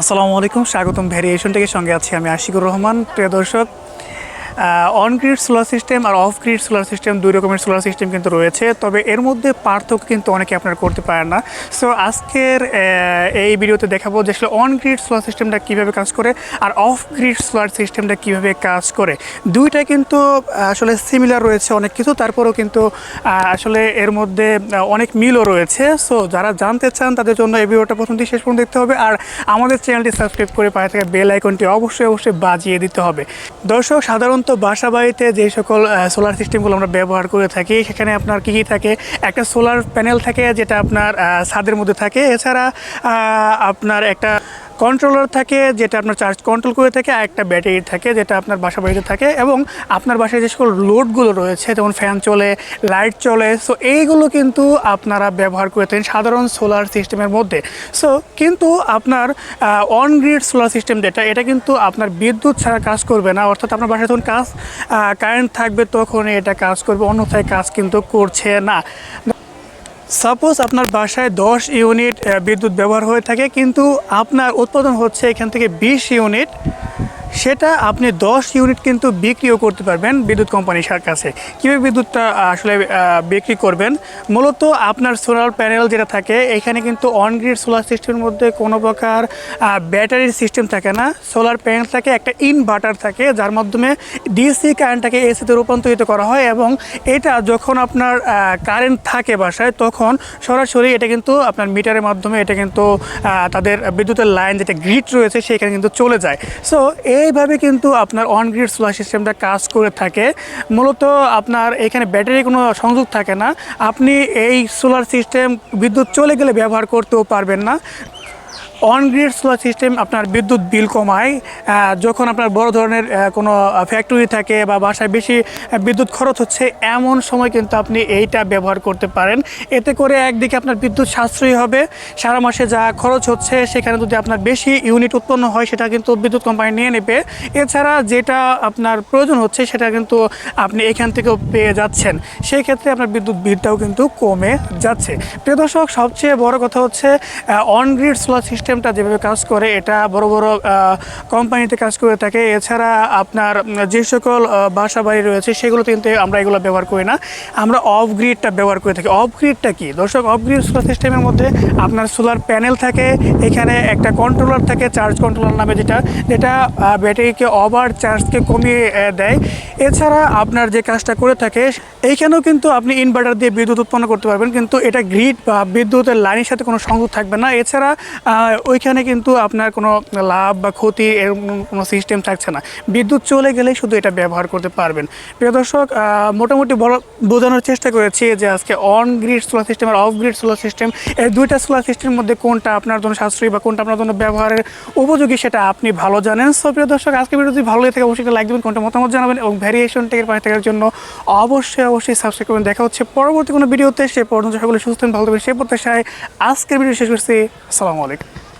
আসসালামু আলাইকুম স্বাগতম ভ্যারিয়েশন থেকে সঙ্গে আছি আমি আশিকুর রহমান প্রিয় দর্শক। অন গ্রিড সোলার সিস্টেম আর অফ গ্রিড সোলার সিস্টেম দুই রকমের সোলার সিস্টেম কিন্তু রয়েছে। তবে এর মধ্যে পার্থক্য কিন্তু অনেকে আপনারা করতে পারেন না। সো আজকের এই ভিডিওতে দেখাবো যে আসলে অন গ্রিড সোলার সিস্টেমটা কীভাবে কাজ করে আর অফ গ্রিড সোলার সিস্টেমটা কীভাবে কাজ করে। দুইটা কিন্তু আসলে সিমিলার রয়েছে অনেক কিছু। তারপরেও কিন্তু আসলে এর মধ্যে অনেক মিলও রয়েছে। সো যারা জানতে চান তাদের জন্য এই ভিডিওটা প্রথম থেকে শেষ পর্যন্ত দেখতে হবে। আর আমাদের চ্যানেলটি সাবস্ক্রাইব করে পায়ে থেকে বেল আইকনটি অবশ্যই অবশ্যই বাজিয়ে দিতে হবে। দর্শক সাধারণত বাসা বাড়িতে যে সকল সোলার সিস্টেমগুলো আমরা ব্যবহার করে থাকি, সেখানে আপনার কী কী থাকে? একটা সোলার প্যানেল থাকে যেটা আপনার ছাদের মধ্যে থাকে। এছাড়া আপনার একটা কন্ট্রোলার থাকে, যেটা আপনার চার্জ কন্ট্রোল করে থাকে, আর একটা ব্যাটারি থাকে যেটা আপনার বাসা বাড়িতে থাকে এবং আপনার বাসায় যে সকল লোডগুলো রয়েছে, যেমন ফ্যান চলে লাইট চলে সো এইগুলো কিন্তু আপনারা ব্যবহার করে থাকেন সাধারণ সোলার সিস্টেমের মধ্যে। সো কিন্তু আপনার অন গ্রিড সোলার সিস্টেম যেটা, এটা কিন্তু আপনার বিদ্যুৎ ছাড়া কাজ করবে না। অর্থাৎ আপনার বাসায় যখন কাজ কারেন্ট থাকবে তখন এটা কাজ করবে, অন্যথায় কাজ কিন্তু করছে না। সাপোজ আপনার বাসায় দশ ইউনিট বিদ্যুৎ ব্যবহার হয়ে থাকে, কিন্তু আপনার উৎপাদন হচ্ছে এখান থেকে বিশ ইউনিট সেটা আপনি দশ ইউনিট কিন্তু বিক্রিও করতে পারবেন বিদ্যুৎ কোম্পানির কাছে। কীভাবে বিদ্যুৎটা আসলে বিক্রি করবেন? মূলত আপনার সোলার প্যানেল যেটা থাকে, এখানে কিন্তু অন গ্রিড সোলার সিস্টেমের মধ্যে কোনো প্রকার ব্যাটারির সিস্টেম থাকে না। সোলার প্যানেল থাকে, একটা ইনভার্টার থাকে, যার মাধ্যমে ডিসি কারেন্টটাকে এসিতে রূপান্তরিত করা হয় এবং এটা যখন আপনার কারেন্ট থাকে বাসায়, তখন সরাসরি এটা কিন্তু আপনার মিটারের মাধ্যমে এটা কিন্তু তাদের বিদ্যুতের লাইন যেটা গ্রিড রয়েছে, সেখানে কিন্তু চলে যায়। সো এইভাবে কিন্তু আপনার অন গ্রিড সোলার সিস্টেমটা কাজ করে থাকে। মূলত আপনার এখানে ব্যাটারি কোনো সংযোগ থাকে না। আপনি এই সোলার সিস্টেম বিদ্যুৎ চলে গেলে ব্যবহার করতেও পারবেন না। অন গ্রিড সোলার সিস্টেম আপনার বিদ্যুৎ বিল কমায় যখন আপনার বড় ধরনের কোনো ফ্যাক্টরি থাকে বা বাসায় বেশি বিদ্যুৎ খরচ হচ্ছে, এমন সময় কিন্তু আপনি এইটা ব্যবহার করতে পারেন। এতে করে একদিকে আপনার বিদ্যুৎ সাশ্রয়ী হবে, সারা মাসে যা খরচ হচ্ছে সেখানে যদি আপনার বেশি ইউনিট উৎপন্ন হয়, সেটা কিন্তু বিদ্যুৎ কোম্পানি নিয়ে নেবে। এছাড়া যেটা আপনার প্রয়োজন হচ্ছে, সেটা কিন্তু আপনি এখান থেকেও পেয়ে যাচ্ছেন। সেই ক্ষেত্রে আপনার বিদ্যুৎ বিলটাও কিন্তু কমে যাচ্ছে। প্রিয় দর্শক, সবচেয়ে বড় কথা হচ্ছে অন গ্রিড সোলার সিস্টেমটা যেভাবে কাজ করে, এটা বড় বড় কোম্পানিতে কাজ করে থাকে। এছাড়া আপনার যে সকল বাসা বাড়ি রয়েছে, সেগুলো কিন্তু আমরা এগুলো ব্যবহার করি না। আমরা অফ গ্রিডটা ব্যবহার করে থাকি। অফ গ্রিডটা কি? দর্শক অফ গ্রিড সোলার সিস্টেমের মধ্যে আপনার সোলার প্যানেল থাকে, এখানে একটা কন্ট্রোলার থাকে চার্জ কন্ট্রোলার নামে যেটা যেটা ব্যাটারিকে ওভার চার্জকে কমিয়ে দেয়। এছাড়া আপনার যে কাজটা করে থাকে, এইখানেও কিন্তু আপনি ইনভার্টার দিয়ে বিদ্যুৎ উৎপন্ন করতে পারবেন, কিন্তু এটা গ্রিড বা বিদ্যুতের লাইনের সাথে কোনো সংযোগ থাকবে না। এছাড়া ওইখানে কিন্তু আপনার কোনো লাভ বা ক্ষতি এরকম কোনো সিস্টেম থাকছে না। বিদ্যুৎ চলে গেলেই শুধু এটা ব্যবহার করতে পারবেন। প্রিয় দর্শক মোটামুটি বড় বোঝানোর চেষ্টা করেছি যে আজকে অন গ্রিড সোলার সিস্টেম আর অফ গ্রিড সোলার সিস্টেম এই দুইটা সোলার সিস্টেমের মধ্যে কোনটা আপনার জন্য সাশ্রয়ী বা কোনটা আপনার জন্য ব্যবহারের উপযোগী সেটা আপনি ভালো জানেন। সো প্রিয় দর্শক আজকে ভিডিও যদি ভালো লেগে থাকে, অবশ্যই লাইক দেবেন, কোনটা মতামত জানাবেন এবং ভ্যারিয়েশন টেকের পাশে থাকার জন্য অবশ্যই অবশ্যই সাবস্ক্রাইব করবেন। দেখা হচ্ছে পরবর্তী কোনো ভিডিওতে সে পর্যন্ত সকলে সুস্থ ভালো থাকবেন সেই প্রত্যাশায় আজকের ভিডিও শেষ করছি। আসসালামু আলাইকুম।